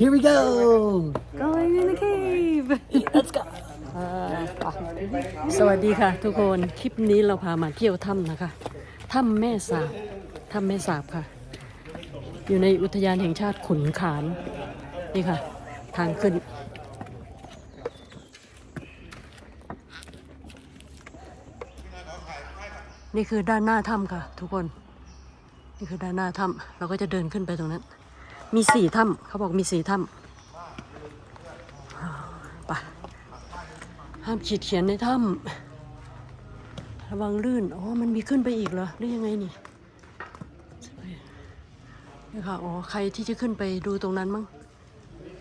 Here we go Going in the cave Let's go อ่าสวัสดีค่ะ ทุกคน คลิปนี้เราพามาเที่ยวถ้ำนะคะ ถ้ำแม่สาบ ถ้ำแม่สาบค่ะ อยู่ในอุทยานแห่งชาติขุนขาน นี่ค่ะ ทางขึ้น นี่คือด้านหน้าถ้ำค่ะ ทุกคน นี่คือด้านหน้าถ้ำเราก็จะเดินขึ้นไปตรงนั้น มีสี่ถ้ำเขาบอกมีสี่ถ้ำไปห้ามขีดเขียนในถ้ำระวังลื่น อ๋อ มันมีขึ้นไปอีกเหรอหรือยังไงนี่นี่ค่ะ อ๋อ ใครที่จะขึ้นไปดูตรงนั้นมั้ง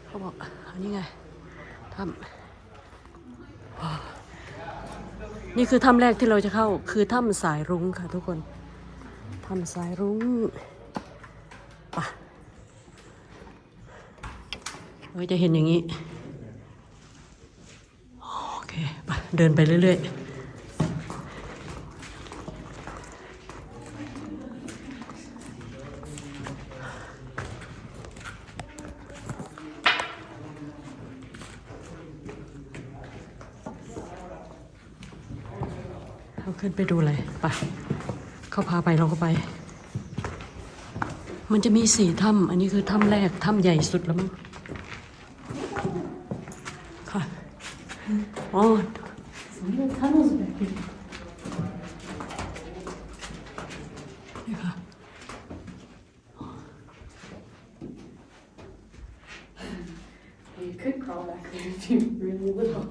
เขาบอก อันนี้ไง ถ้ำนี่คือถ้ำแรกที่เราจะเข้า คือถ้ำสายรุ้งค่ะทุกคน ถ้ำสายรุ้งไปะ เราจะเห็นอย่างนี้ โอเคไปเดินไปเรื่อยๆเราขึ้นไปดูเลยไปเขาพาไปเราก็ไป มันจะมีสี่ถ้ำอันนี้คือถ้ำแรกถ้ำใหญ่สุดแล้วมั้งค่ะ อ๋อนี่ค่ะ You could crawl back there if you really little.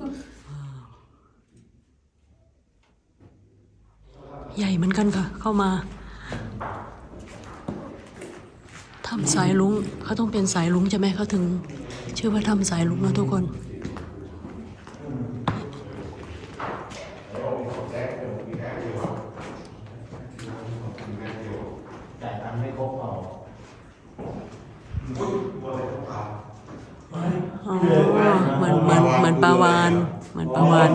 ใหญ่เหมือนกันค่ะ เข้ามาถ้ำสายลุงเขาต้องเป็นสายลุงใช่ไหมเขาถึง ชื่อว่าถ้ำสายลุงนะทุกคน จ่ายตังค์ไม่ครบเปล่า อ๋อ เหมือน เหมือนเหมือนปลาวานเหมือนปลาวาน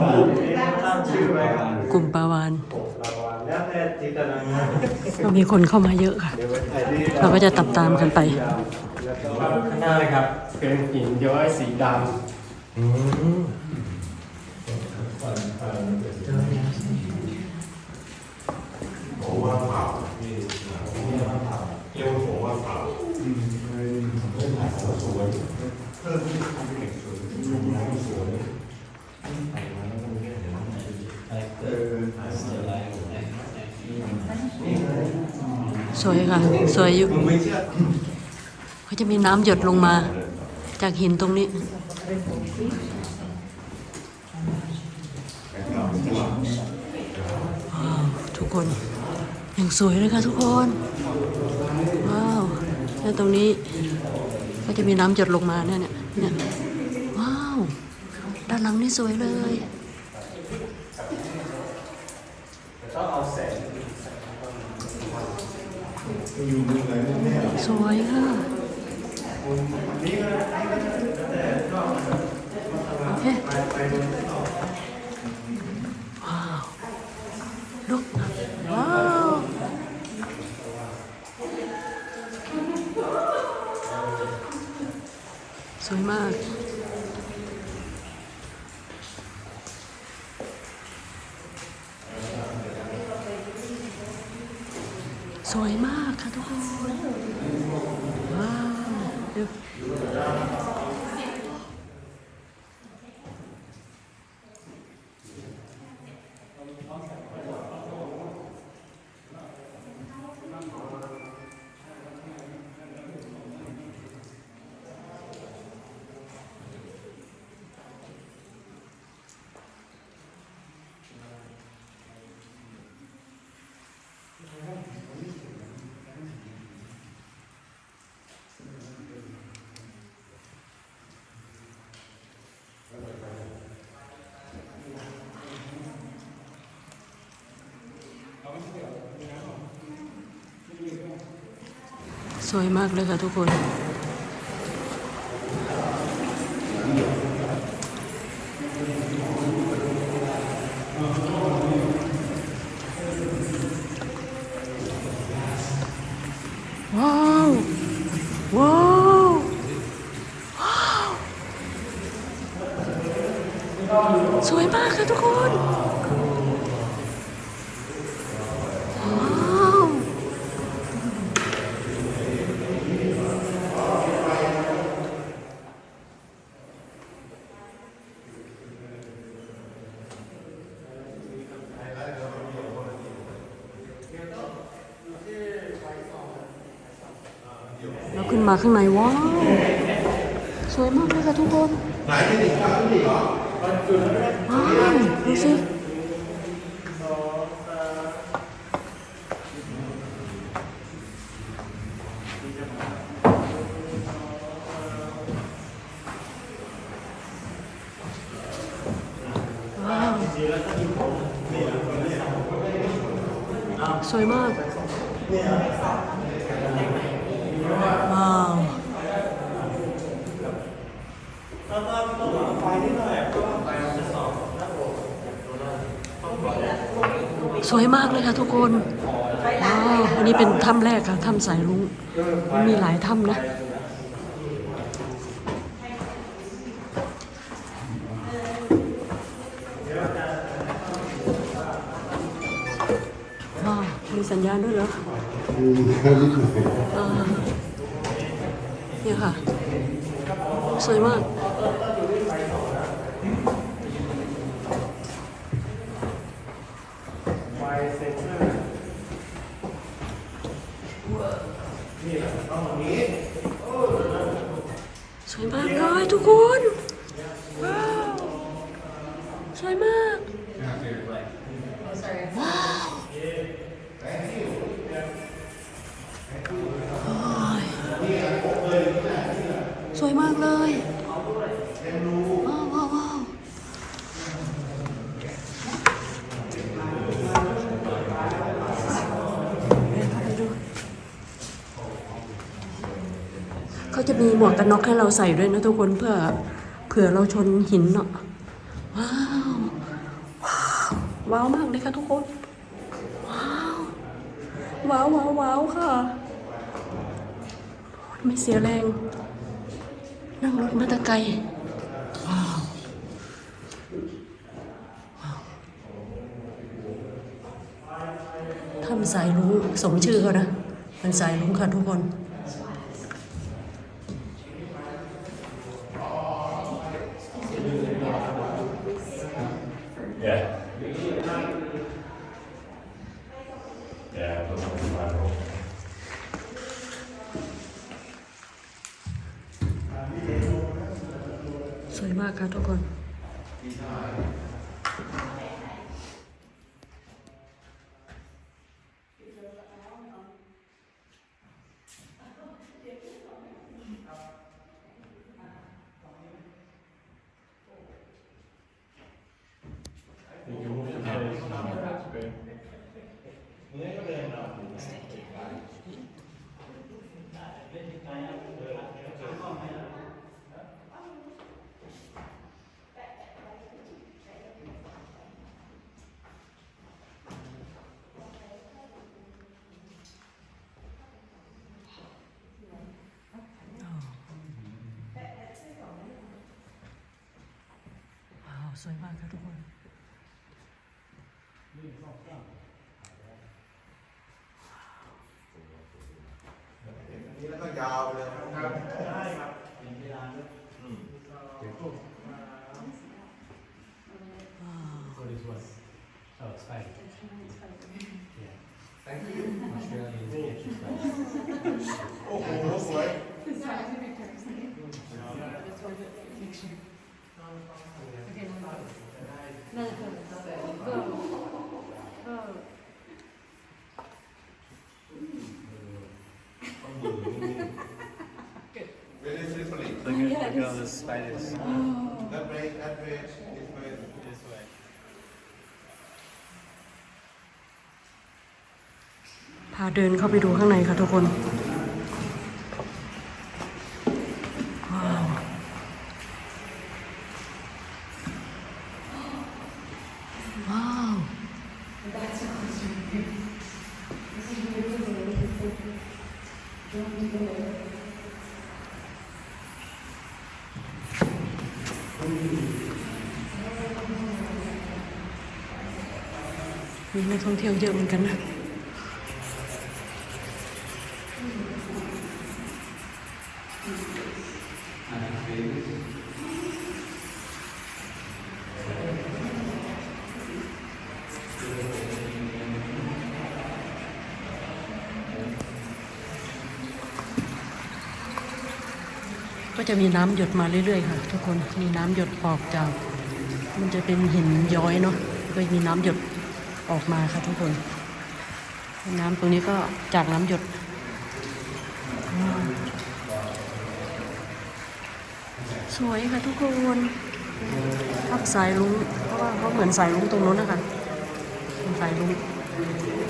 ตั้งชื่อไว้ครับกลุ่มปลาวานแล้วแต่จิตนาการก็มีคนเข้ามาเยอะค่ะเดี๋ยวไว้ถ่ายที่เราก็จะตับตามกันไปข้างหน้าเลยครับเป็นหินย้อยสีดำ สวยค่ะ สวยอยู่เขาจะมีน้ำหยดลงมา จากหินตรงนี้ ทุกคนอย่างสวยเลยค่ะทุกคน ว้าว แล้วตรงนี้ก็จะมีน้ำหยดลงมาเนี่ยเนี่ยเนี่ยว้าว ด้านหลังนี่สวยเลยต้องเอาแสง วยค่ะโอเคว้าวลุกว้าวสวยมาก มากค่ วยมากเลยค่ะทุกคน ว้าว ว้าว ว้าว สวยมากค่ะทุกคน มาข้างในว้าว สวยมากเลยค่ะทุกคนว้าวดูสิว้าวสวยมาก ว้าว สวยมากเลย ค่ะทุกคนว้าวอันนี้เป็นถ้ำแรกค่ะถ้ำสายรุ้งมันมีหลายถ้ำนะว้าวมีสัญญาณด้วยเหรออ่าเนี่ยค่ะ สวยมาก ไฟเซนเซอร์ สวยมากเลยทุกคน วกกันน็อกให้เราใส่ด้วยนะทุกคนเพื่อเผื่อเราชนหินเนาะว้าวว้าวมากเลยค่ะทุกคน ว้าวว้าวว้าวว้าวค่ะ ไม่เสียแรง นั่งรถมาตะไกลว้าวว้าวทำสายลุงสมชื่อเขานะเป็นสายลุงค่ะทุกคน Yeah. Yeah, that's what I'm trying to. สวย มากค่ะทุกคน ว้าวสวยมากค่ะทุกคนนี่แล้วก็ยาวไปเลยครับ So this was oh spider yeah Thank you Australian sketches spider โอ้โหสวย It's scientific terms. That's why the fiction. Okay, no, no. No, no, no, no. Go. Go. very slippery Look at, look at all the spiders that way that way this way this way พาเดินเข้าไปดูข้างในค่ะทุกคน มีนักท่องเที่ยวเยอะเหมือนกันนะก็จะมีน้ำหยดมาเรื่อยๆ ค่ะ ทุกคนมีน้ำหยดออกจาก มันจะเป็นหินย้อยเนาะก็มีน้ำหยด ออกมาค่ะทุกคน น้ำตรงนี้ก็จากน้ำหยดว้าวสวยค่ะทุกคนพับสายลุงเพราะว่าเขาเหมือนสายลุงตรงนู้นนะคะเป็นสายลุง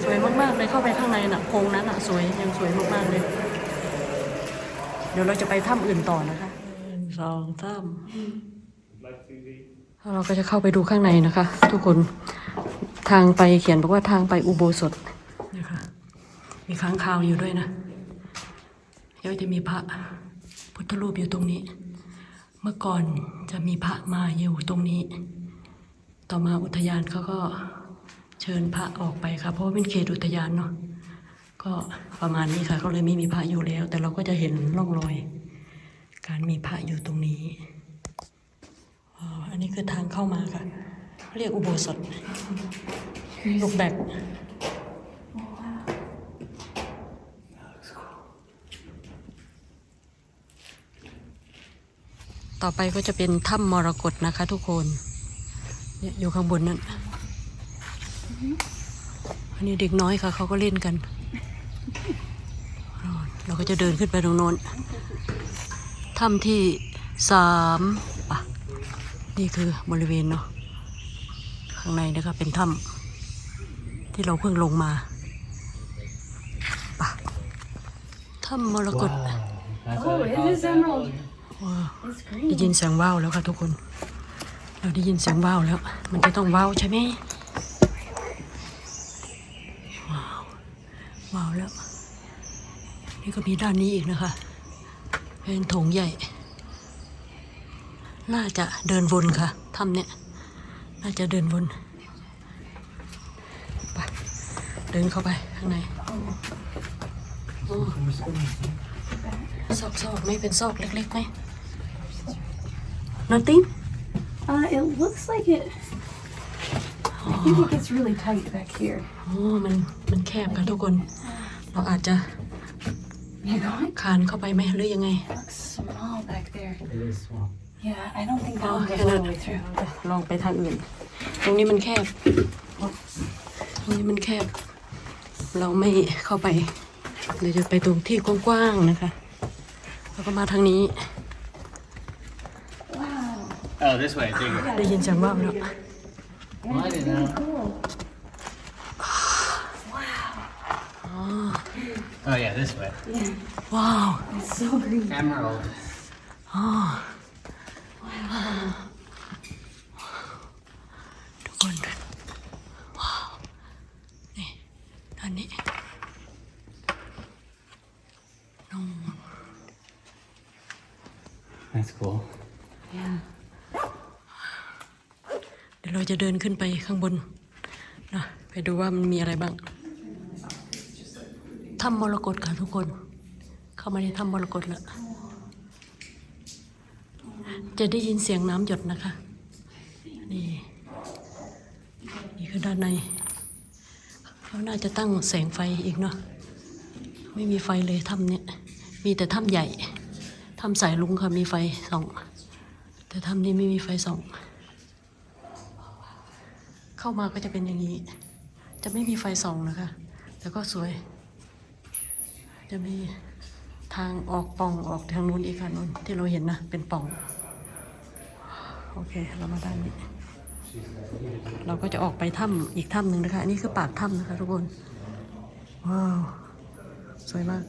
สวยมากๆเลยเข้าไปข้างในน่ะโพรงนั้นน่ะสวยยังสวยมากๆเลย เดี๋ยวเราจะไปถ้ำอื่นต่อนะคะหนึ่งสองถ้ำแล้วเราก็จะเข้าไปดูข้างในนะคะ ทุกคน ทางไปเขียนบอกว่าทางไปอุโบสถนะคะมีค้างคาวอยู่ด้วยนะแล้วจะมีพระพุทธรูปอยู่ตรงนี้ เมื่อก่อนจะมีพระมาอยู่ตรงนี้ ต่อมาอุทยานเขาก็เชิญพระออกไปค่ะเพราะว่าเป็นเขตอุทยานเนาะก็ประมาณนี้ค่ะก็เลยไม่มีพระอยู่แล้ว แต่เราก็จะเห็นร่องรอย การมีพระอยู่ตรงนี้อออันนี้คือทางเข้ามาค่ะ เรียกอุโบสถลูกแบกต่อไปก็จะเป็นถ้ำมรกตนะคะทุกคน เนี่ยอยู่ข้างบนนั่น อันนี้เด็กน้อยค่ะ เขาก็เล่นกัน เราก็จะเดินขึ้นไปตรงโน้น ถ้ำที่สามปะนี่คือบริเวณเนาะ ข้างในนะคะเป็นถ้ำที่เราเพิ่งลงมาปะถ้ำมรกต That's Oh, what they it call is emerald. ว้าว It's ได้ green. ยินเสียงว่าวแล้วค่ะทุกคน เราได้ยินเสียงว่าวแล้ว มันจะต้องว่าวใช่ไหมว้าวว้าวแล้ว นี่ก็มีด้านนี้อีกนะคะ เป็นโถงใหญ่ น่าจะเดินวนค่ะถ้ำเนี่ย น่าจะเดินวนไปเดินเข้าไปข้างในโอ้ซอกซอกๆไหม่เป็นซอกเล็กๆไหม nothing Uh, it looks like it. I think it gets really tight back here. โอ้มันมันแคบค่ะทุกคน เราอาจจะ You going? คานเข้าไปไหมหรือยังไง It looks small back there. It is small. Yeah, I don't think that Oh, one goes can all I- the way through. ลองไปทางอื่น ตรงนี้มันแคบ ตรงนี้มันแคบ เราไม่เข้าไปเดี๋ยวจะไปตรงที่กว้างๆนะคะ แล้วก็มาทางนี้ Wow. Oh, this way, bigger. ได้ยินเสียงว่าวแล้ว Well, I didn't know. Oh yeah, this way. ว้าว It's so green. Emerald. ทุกคนว้าวนี่ด้านนี้นู่น That's cool. เดี๋ยวเราจะเดินขึ้นไปข้างบนนะไปดูว่ามันมีอะไรบ้างถ้ำมรกตค่ะทุกคน เข้ามาในถ้ำมรกตแล้ว จะได้ยินเสียงน้ำหยดนะคะ นี่ นี่คือด้านใน เขาน่าจะตั้งแสงไฟอีกเนาะ ไม่มีไฟเลยถ้ำเนี่ย มีแต่ถ้ำใหญ่ ถ้ำสายลุงค่ะมีไฟส่อง แต่ถ้ำนี้ไม่มีไฟส่อง เข้ามาก็จะเป็นอย่างนี้ จะไม่มีไฟส่องนะคะ แต่ก็สวย จะมีทางออกป่องออกทางนู้นอีกค่ะนู้นที่เราเห็นนะ เป็นป่อง โอเค เรามาด้านนี้ เราก็จะออกไปถ้ำอีกถ้ำหนึ่งนะคะ อันนี้คือปากถ้ำนะคะทุกคน ว้าว สวยมาก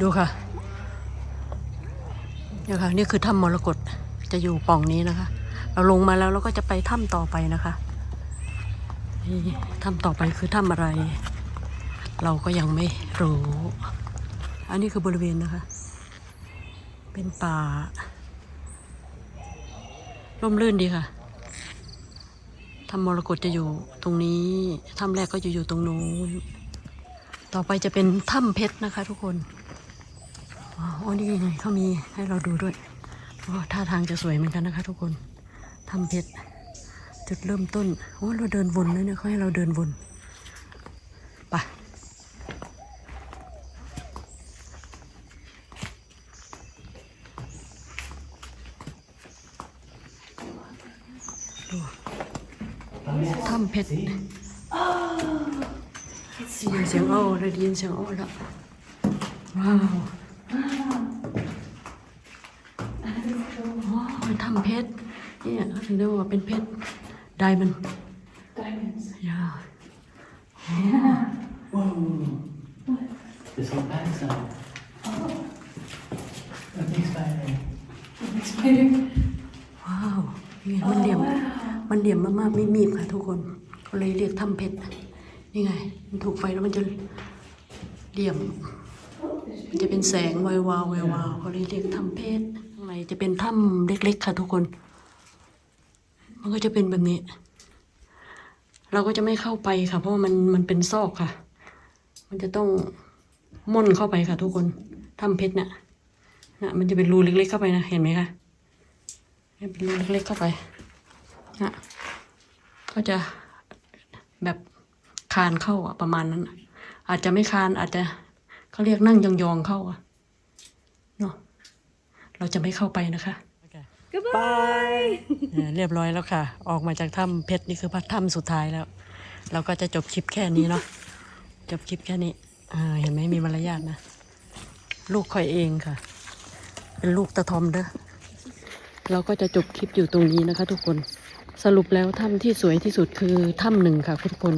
ดูค่ะเนี่ยค่ะ นี่คือถ้ำมรกตจะอยู่ปล่องนี้นะคะ เราลงมาแล้วเราก็จะไปถ้ำต่อไปนะคะนี่ถ้ำต่อไปคือถ้ำอะไร เราก็ยังไม่รู้ อันนี้คือบริเวณนะคะ เป็นป่าร่มรื่นดีค่ะถ้ำมรกตจะอยู่ตรงนี้ถ้ำแรกก็จะอยู่ตรงนู้นต่อไปจะเป็นถ้ำเพชรนะคะ ทุกคนอ๋อนี่ไงเขามีให้เราดูด้วยโอ้ท่าทางจะสวยเหมือนกันนะคะ ทุกคน ถ้ำเพชรจุดเริ่มต้นโอ้เราเดินวนนะเนี่ยเขาให้เราเดินวน ถ้ำเพชรเสียงโอ้ได้ยินเสียงโอ้แล้วว้าวอ๋อเป็นถ้ำเพชรเนี่ยถึงได้ว่าเป็นเพชรไดมัน Diamonds. ยา Whoa. This whole backside. A big spider. Spider. ว้าวนี่มันเหลี่ยม มันเหลี่ยมมากๆไม่มีบค่ะทุกคนเขาเลยเรียกถ้ำเพชรนี่ไง มันถูกไฟแล้วมันจะเหลี่ยม มันจะเป็นแสงวายวาววาวาวเขาเลยเรียกถ้ำเพชรข้างในจะเป็นถ้ำเล็ก ๆ ค่ะทุกคน มันก็จะเป็นแบบนี้ เราก็จะไม่เข้าไปค่ะ เพราะมันมันเป็นซอกค่ะ มันจะต้องม่นเข้าไปค่ะ ทุกคนถ้ำเพชรเนี่ยนะมันจะเป็นรูเล็ก ๆ เข้าไปนะเห็นไหมคะนี่เป็นรูเล็กๆเข้าไปนะ ก็จะแบบคานเข้าอะประมาณนั้นอะอาจจะไม่คานอาจจะเขาเรียกนั่งยองๆเข้าอะเนาะเราจะไม่เข้าไปนะคะ Goodbye. เออเรียบร้อยแล้วค่ะ ออกมาจากถ้ำเพชรนี่คือพัดถ้ำสุดท้ายแล้ว เราก็จะจบคลิปแค่นี้เนาะจบคลิปแค่นี้อ่าเห็นไหมมีมารยาทนะ ลูกคอยเองค่ะ เป็นลูกตะทอมเด้อเราก็จะจบคลิปอยู่ตรงนี้นะคะทุกคน สรุปแล้วถ้ำที่สวยที่สุดคือถ้ำหนึ่งค่ะทุกคน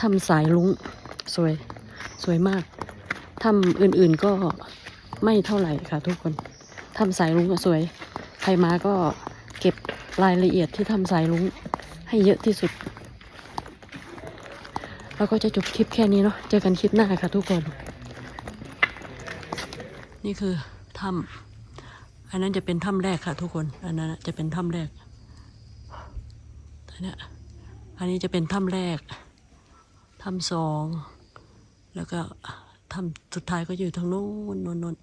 ถ้ำสายลุงสวยสวยมากถ้ำอื่นๆก็ไม่เท่าไหร่ค่ะทุกคนถ้ำสายลุงก็สวย ใครมาก็เก็บรายละเอียดที่ทำสายลุงให้เยอะที่สุด แล้วก็จะจบคลิปแค่นี้เนาะเจอกันคลิปหน้าค่ะทุกคน นี่คือถ้ำอันนั้นจะเป็นถ้ำแรกค่ะทุกคน อันนั้นจะเป็นถ้ำแรก นเนี้ยอันนี้จะเป็นถ้ำแรก ถ้ำสอง แล้วก็ถ้ำสุดท้ายก็อยู่ทางนู้นนนโน้น